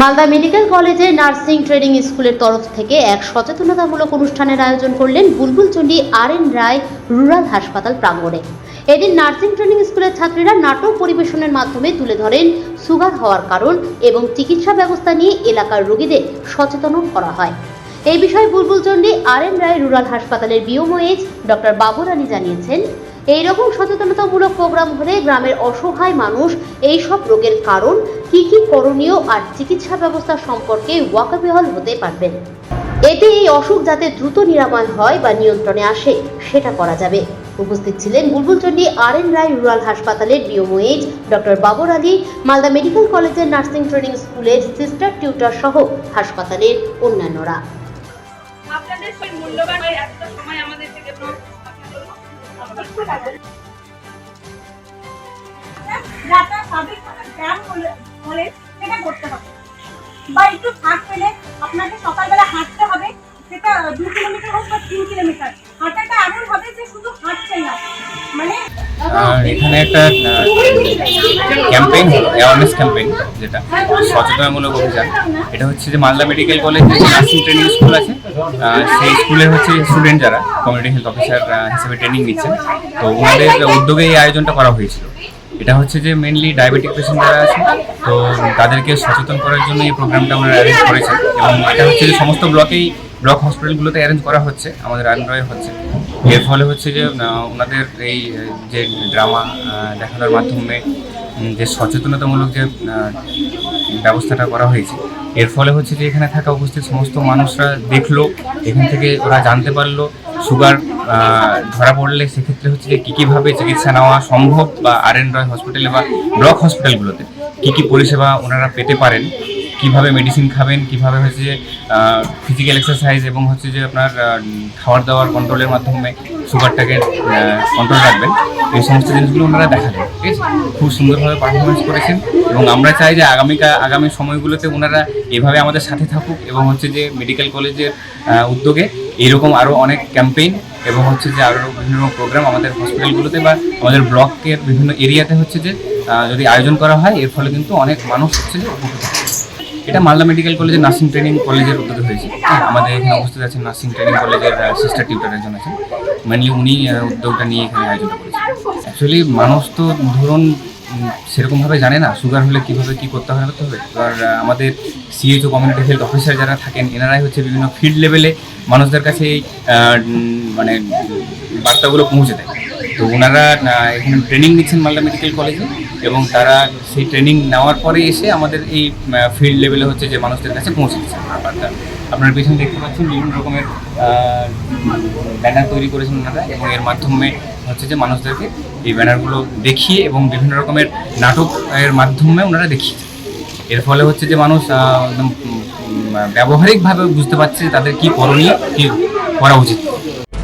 Malda medical কলেজে nursing training স্কুলের তরফ থেকে এক সচেতনতামূলক অনুষ্ঠানের আয়োজন করলেন Bulbulchandi R N Roy rural হাসপাতাল প্রাঙ্গণে। এদিন নার্সিং ট্রেনিং স্কুলের ছাত্রীরা নাটক পরিবেশনের মাধ্যমে তুলে ধরেন সুগার হওয়ার কারণ এবং চিকিৎসা ব্যবস্থা নিয়ে এলাকার রোগীদের সচেতন করা হয়। এই বিষয়ে Bulbul Bulbulchandi R N Roy rural হাসপাতালের বিওমোএইচ ডক্টর বাবুরানী জানিয়েছেন এই রকম সচেতনতামূলক প্রোগ্রাম হলে গ্রামের অসহায় মানুষ এই সব রোগের কারণ, কি কি করণীয় আর চিকিৎসা ব্যবস্থা সম্পর্কে ওয়াকাবিহল হতে পারবেন। এতে এই অসুখ যাতে দ্রুত নিরাময় হয় বা নিয়ন্ত্রণে আসে, সেটা করা যাবে। উপস্থিত ছিলেন Bulbulchandi R N Roy rural হাসপাতালের BMOH doctor Babar Ali, Malda medical কলেজের নার্সিং ট্রেনিং স্কুলের সিস্টার টিউটার সহ হাসপাতালের অন্যান্যরা। আপনাদের মূল্যবান এতটা সময় আমাদের থেকে যাতে সাবেক ব্যায়াম হলে হলে সেটা করতে হবে বা একটু ফাঁক পেলে আপনাকে সকালবেলা হাঁটতে হবে সেটা দু কিলোমিটার হোক বা তিন কিলোমিটার হাঁটাটা এমন হবে যে শুধু হাঁটছেন না মানে এখানে একটা ক্যাম্পেইন অ্যাওয়ারনেস ক্যাম্পেইন যেটা, সচেতনামূলক অভিযান। এটা হচ্ছে যে Malda medical college nursing training school আছে সেই স্কুলের হচ্ছে স্টুডেন্ট যারা কমিউনিটি হেলথ অফিসার হিসেবে ট্রেনিং নিচ্ছেন। তো ওনাদের উদ্যোগে এই আয়োজনটা করা হয়েছিল। এটা হচ্ছে যে মেনলি ডায়াবেটিক পেশেন্ট যারা আছে, তো তাদেরকে সচেতন করার জন্য এই প্রোগ্রামটা আমরা অ্যারেঞ্জ করেছি এবং এটা হচ্ছে যে সমস্ত ব্লকেই ব্লক হসপিটালগুলোতে অ্যারেঞ্জ করা হচ্ছে, আমাদের আন্ডারে হচ্ছে। এর ফলে হচ্ছে যে ওনাদের এই যে ড্রামা দেখানোর মাধ্যমে যে সচেতনতামূলক যে ব্যবস্থাটা করা হয়েছে, এর ফলে হচ্ছে যে এখানে থাকা উপস্থিত সমস্ত মানুষরা দেখল, এখান থেকে ওরা জানতে পারল, সুগার ধরা পড়লে সেক্ষেত্রে হচ্ছে যে কী কীভাবে চিকিৎসা নেওয়া সম্ভব বা আর এন রয় হসপিটালে বা ব্লক হসপিটালগুলোতে, কী কী পরিষেবা ওনারা পেতে পারেন কীভাবে মেডিসিন খাবেন, কীভাবে হচ্ছে যে ফিজিক্যাল এক্সারসাইজ এবং হচ্ছে যে আপনার খাবার দাবার কন্ট্রোলের মাধ্যমে সুগারটাকে কন্ট্রোল রাখবেন এই সমস্ত জিনিসগুলো ওনারা দেখালেন, ঠিক আছে খুব সুন্দরভাবে পারফরমেন্স করেছেন এবং আমরা চাই যে আগামীকা আগামী সময়গুলোতে ওনারা এভাবে আমাদের সাথে থাকুক এবং হচ্ছে যে মেডিকেল কলেজের উদ্যোগে এইরকম আরও অনেক ক্যাম্পেইন এবং হচ্ছে যে আরও বিভিন্ন প্রোগ্রাম আমাদের হসপিটালগুলোতে বা আমাদের ব্লকের বিভিন্ন এরিয়াতে হচ্ছে যে যদি আয়োজন করা হয়, এর ফলে কিন্তু অনেক মানুষ হচ্ছে যে উপকৃত। এটা মালদা মেডিকেল কলেজের নার্সিং ট্রেনিং কলেজের উদ্যোগে হয়েছে। হ্যাঁ, আমাদের এখানে উপস্থিত আছেন নার্সিং ট্রেনিং কলেজের সিস্টার টিউটার একজন আছেন। মেনলি উনি উদ্যোগটা নিয়ে এখানে আয়োজন করেছেন। অ্যাকচুয়ালি মানুষ তো ধরুন সেরকমভাবে জানে না সুগার হলে কীভাবে কী করতে হবে করতে হবে। এবার আমাদের সিএইচও কমিউনিটি হেলথ অফিসার যারা থাকেন এনারাই হচ্ছে বিভিন্ন ফিল্ড লেভেলে মানুষদের কাছে এই মানে বার্তাগুলো পৌঁছে দেয়। তো ওনারা এখানে ট্রেনিং নিচ্ছেন মালদা মেডিকেল কলেজে এবং তারা সেই ট্রেনিং নেওয়ার পরে এসে আমাদের এই ফিল্ড লেভেলে হচ্ছে যে মানুষদের কাছে পৌঁছে দিচ্ছে আপনার পেছনে দেখতে পাচ্ছেন বিভিন্ন রকমের ব্যানার তৈরি করেছেন ওনারা এবং এর মাধ্যমে হচ্ছে যে মানুষদেরকে এই ব্যানারগুলো দেখিয়ে এবং বিভিন্ন রকমের নাটক এর মাধ্যমে ওনারা দেখিয়েছে এর ফলে হচ্ছে যে মানুষ একদম ব্যবহারিকভাবে বুঝতে পারছে তাদের কি করণীয়, কি করা উচিত।